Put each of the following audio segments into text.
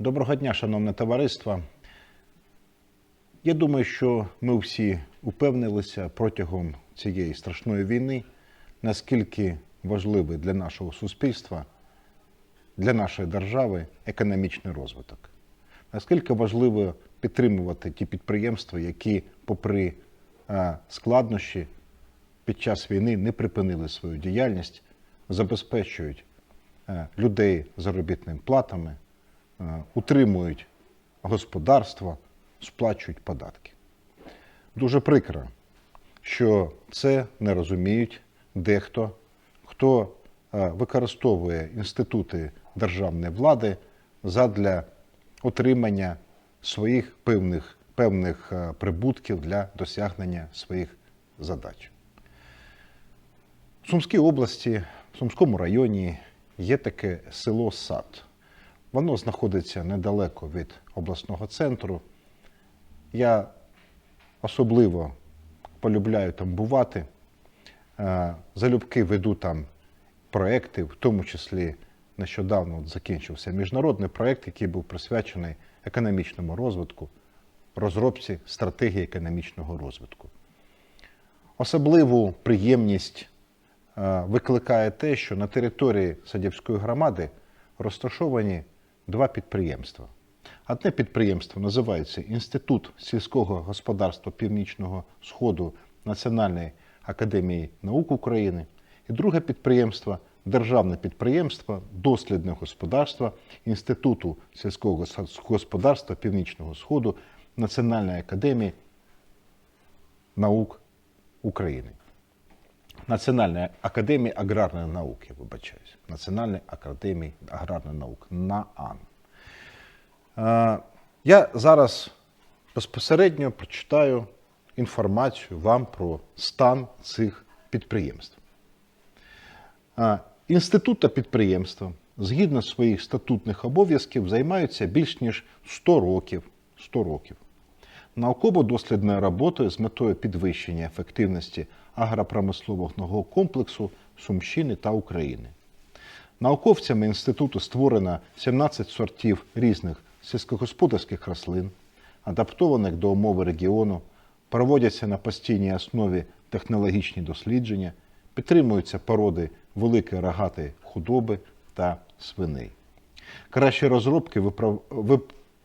Доброго дня, шановне товариство. Я думаю, що ми всі упевнилися протягом цієї страшної війни, наскільки важливий для нашого суспільства, для нашої держави економічний розвиток. Наскільки важливо підтримувати ті підприємства, які, попри складнощі, під час війни не припинили свою діяльність, забезпечують людей заробітними платами, утримують господарство, сплачують податки. Дуже прикро, що це не розуміють дехто, хто е, використовує інститути державної влади задля отримання своїх певних, певних е, прибутків для досягнення своїх задач. В Сумській області, в Сумському районі є таке село Сад. Воно знаходиться недалеко від обласного центру. Я особливо полюбляю там бувати. Е, Залюбки веду там проекти, в тому числі нещодавно закінчився міжнародний проект, який був присвячений економічному розвитку, розробці стратегії економічного розвитку. Особливу приємність е, викликає те, що на території Садівської громади розташовані два підприємства. Одне підприємство називається Інститут сільського господарства Північного Сходу Національної академії наук України, і друге підприємство державне підприємство Дослідне господарство Інституту сільського господарства Північного Сходу Національної академії наук України. Національної академії аграрної науки, вибачаюсь. Національної академії аграрної наук НААН. Е, Я зараз безпосередньо прочитаю інформацію вам про стан цих підприємств. Е, Інститут та підприємства згідно своїх статутних обов'язків займаються більш ніж 100 років. 100 років науково-дослідною роботою з метою підвищення ефективності агропромислового комплексу Сумщини та України. Науковцями інституту створено 17 сортів різних сільськогосподарських рослин, адаптованих до умови регіону, проводяться на постійній основі технологічні дослідження, підтримуються породи великої рогатої худоби та свиней. Кращі розробки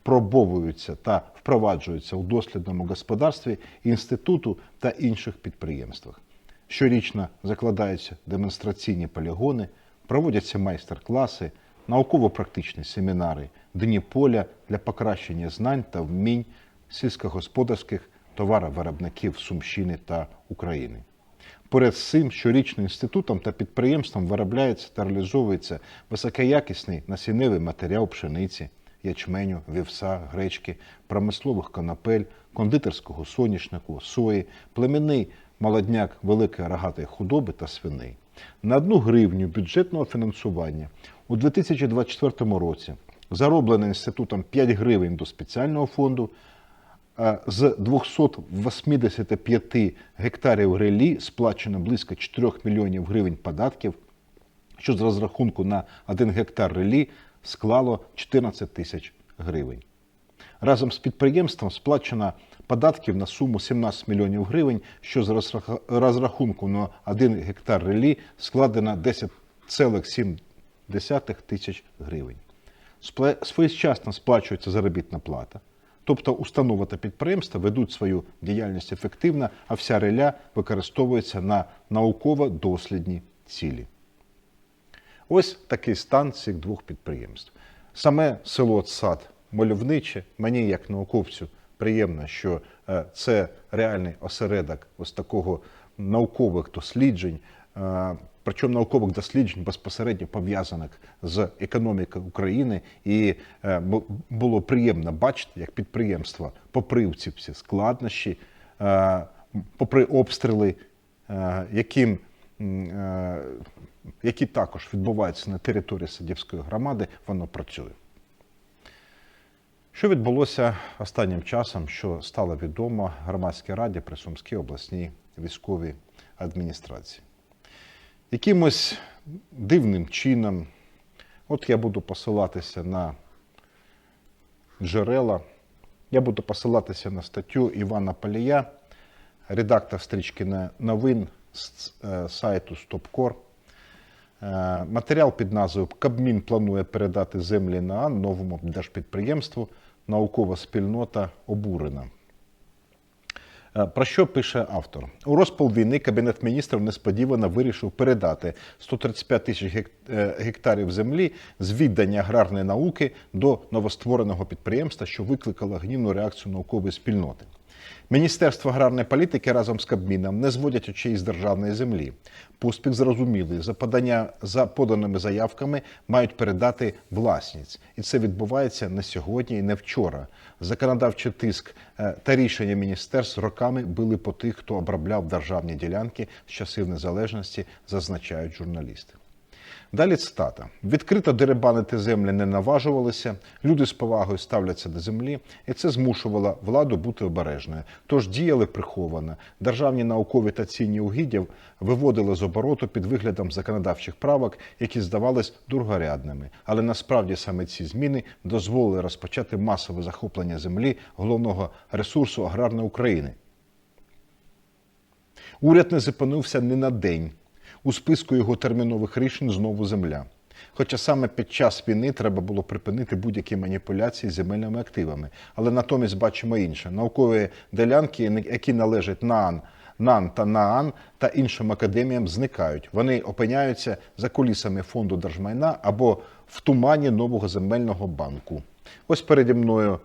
випробовуються та впроваджуються у дослідному господарстві інституту та інших підприємствах. Щорічно закладаються демонстраційні полігони, проводяться майстер-класи, науково-практичні семінари, дні поля для покращення знань та вмінь сільськогосподарських товаровиробників Сумщини та України. Поряд з цим щорічно інститутом та підприємством виробляється та реалізовується високоякісний насінневий матеріал пшениці, ячменю, вівса, гречки, промислових конопель, кондитерського соняшнику, сої, племінний молодняк великої рогатої худоби та свиней. На одну гривню бюджетного фінансування у 2024 році зароблено інститутом 5 гривень до спеціального фонду, з 285 гектарів релі сплачено близько 4 мільйонів гривень податків, що з розрахунку на 1 гектар релі склало 14 тисяч гривень. Разом з підприємством сплачено податків на суму 17 мільйонів гривень, що з розрахунку на 1 гектар релі складено 10,7 тисяч гривень. Своєчасно сплачується заробітна плата. Тобто установа та підприємства ведуть свою діяльність ефективно, а вся реля використовується на науково-дослідні цілі. Ось такий стан цих двох підприємств. Саме село Цад мальовниче. Мені, як науковцю, приємно, що е, це реальний осередок ось такого наукових досліджень. е, Причому наукових досліджень безпосередньо пов'язаних з економікою України, і е, було приємно бачити, як підприємства, попри ці всі складнощі, попри обстріли, яким які також відбуваються на території Садівської громади, воно працює. Що відбулося останнім часом, що стало відомо громадській раді при Сумській обласній військовій адміністрації? Якимось дивним чином, от я буду посилатися на джерела. Я буду посилатися на статтю Івана Палія, редактор стрічки новин з е, сайту Стопкор. Е, Матеріал під назвою Кабмін планує передати землі на новому держпідприємству. Наукова спільнота обурена. Е, Про що пише автор? У розпал війни Кабінет міністрів несподівано вирішив передати 135 тисяч е, гектарів землі з віддання аграрної науки до новоствореного підприємства, що викликало гнівну реакцію наукової спільноти. Міністерство аграрної політики разом з Кабміном не зводять очей з державної землі. Поспіх зрозумілий. За подання за поданими заявками мають передати власність, і це відбувається не сьогодні і не вчора. Законодавчий тиск е, та рішення міністерств роками били по тих, хто обробляв державні ділянки з часів незалежності, зазначають журналісти. Далі цитата: відкрито деребанити землі не наважувалися, люди з повагою ставляться до землі, і це змушувало владу бути обережною. Тож діяли приховано. Державні наукові та цінні угіддя виводили з обороту під виглядом законодавчих правок, які здавались другорядними. Але насправді саме ці зміни дозволили розпочати масове захоплення землі головного ресурсу аграрної України. Уряд не зупинився ні на день. У списку його термінових рішень знову земля. Хоча саме під час війни треба було припинити будь-які маніпуляції з земельними активами. Але натомість бачимо інше: наукові ділянки, які належать НААН, НАН та НААН та іншим академіям, зникають. Вони опиняються за кулісами фонду держмайна або в тумані нового земельного банку. Ось переді мною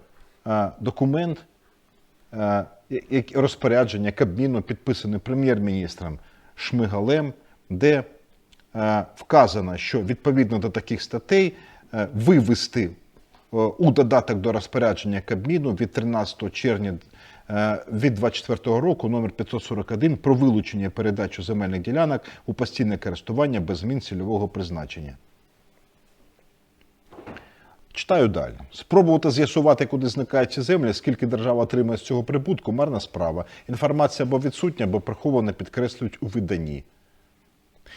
е, документ, е, розпорядження Кабміну, підписане прем'єр-міністром Шмигалем, де е, вказано, що відповідно до таких статей е, вивести е, у додаток до розпорядження Кабміну від 13 червня від 24 року номер 541 про вилучення передачу земельних ділянок у постійне користування без змін цільового призначення. Читаю далі. Спробувати з'ясувати, куди зникають ці землі, скільки держава отримає з цього прибутку, марна справа. Інформація або відсутня, або прихована підкреслюють у виданні.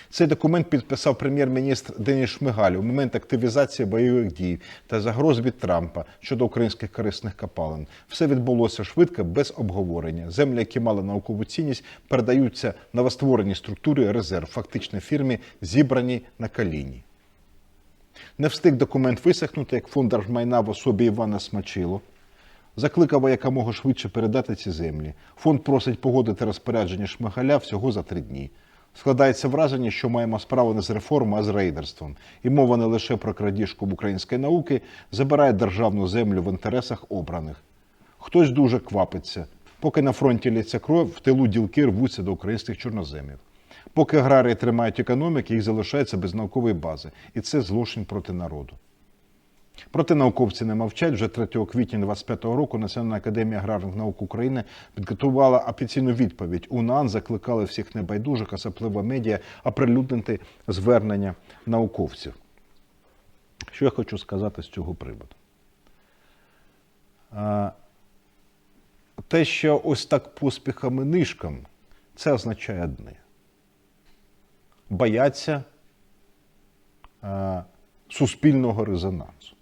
Цей документ підписав прем'єр-міністр Деніс Шмигаль у момент активізації бойових дій та загроз від Трампа щодо українських корисних копалин. Все відбулося швидко, без обговорення. Землі, які мали наукову цінність, передаються новоствореній структурі резерв, фактично фірмі, зібрані на коліні. Не встиг документ висохнути, як фонд держмайна в особі Івана Смачило закликав якомога швидше передати ці землі. Фонд просить погодити розпорядження Шмигаля всього за три дні. Складається враження, що маємо справу не з реформою, а з рейдерством. І мова не лише про крадіжку української науки, забирає державну землю в інтересах обраних. Хтось дуже квапиться. Поки на фронті лється кров, в тилу ділки рвуться до українських чорноземів. Поки аграрії тримають економіки, їх залишається без наукової бази. І це злочин проти народу. Проте науковці не мовчать. Вже 3 квітня 2025 року Національна академія аграрних наук України підготувала офіційну відповідь. У НАН закликали всіх небайдужих, особливо медіа, оприлюднити звернення науковців. Що я хочу сказати з цього приводу? Те, що ось так поспіхом і нишком, це означає одне. Бояться суспільного резонансу.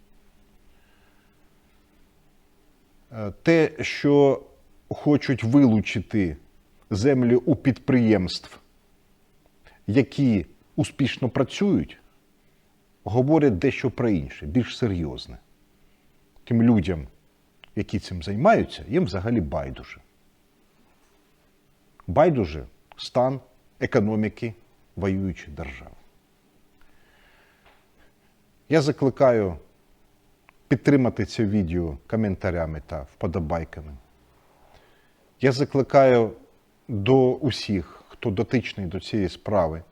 Те, що хочуть вилучити землі у підприємств, які успішно працюють, говорять дещо про інше, більш серйозне. Тим людям, які цим займаються, їм взагалі байдуже. Байдуже стан економіки воюючої держави. Я закликаю підтримати це відео коментарями та вподобайками. Я закликаю до усіх, хто дотичний до цієї справи,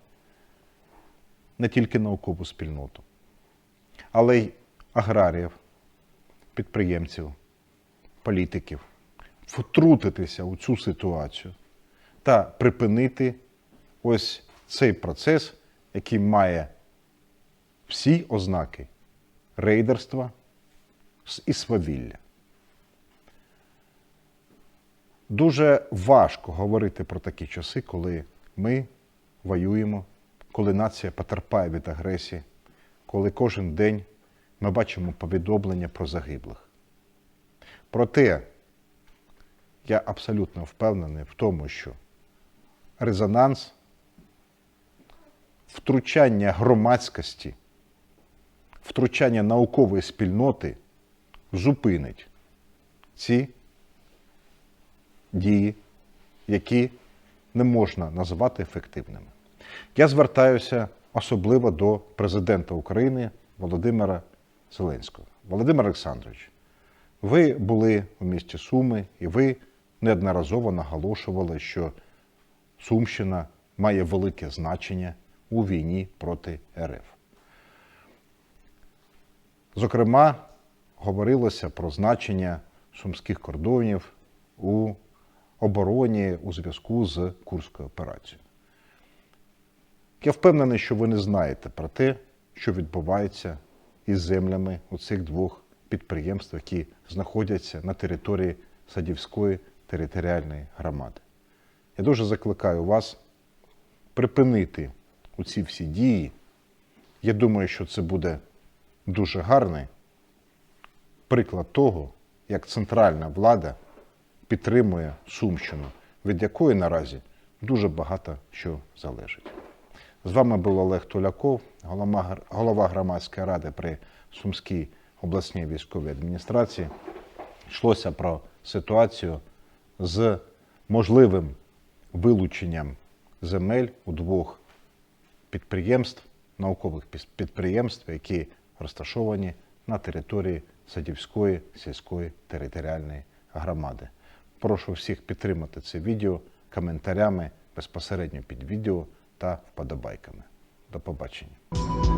не тільки наукову спільноту, але й аграріїв, підприємців, політиків, втрутитися у цю ситуацію та припинити ось цей процес, який має всі ознаки рейдерства і свавілля. Дуже важко говорити про такі часи, коли ми воюємо, коли нація потерпає від агресії, коли кожен день ми бачимо повідомлення про загиблих. Проте я абсолютно впевнений в тому, що резонанс, втручання громадськості, втручання наукової спільноти зупинить ці дії, які не можна назвати ефективними. Я звертаюся особливо до президента України Володимира Зеленського. Володимир Олександрович, ви були у місті Суми і ви неодноразово наголошували, що Сумщина має велике значення у війні проти РФ. Зокрема, говорилося про значення сумських кордонів у обороні у зв'язку з Курською операцією. Я впевнений, що ви не знаєте про те, що відбувається із землями у цих двох підприємств, які знаходяться на території Садівської територіальної громади. Я дуже закликаю вас припинити оці всі дії. Я думаю, що це буде дуже гарний приклад того, як центральна влада підтримує Сумщину, від якої наразі дуже багато що залежить. З вами був Олег Туляков, голова громадської ради при Сумській обласній військовій адміністрації. Йшлося про ситуацію з можливим вилученням земель у двох підприємств, наукових підприємств, які розташовані на території Садівської сільської територіальної громади. Прошу всіх підтримати це відео коментарями безпосередньо під відео та вподобайками. До побачення.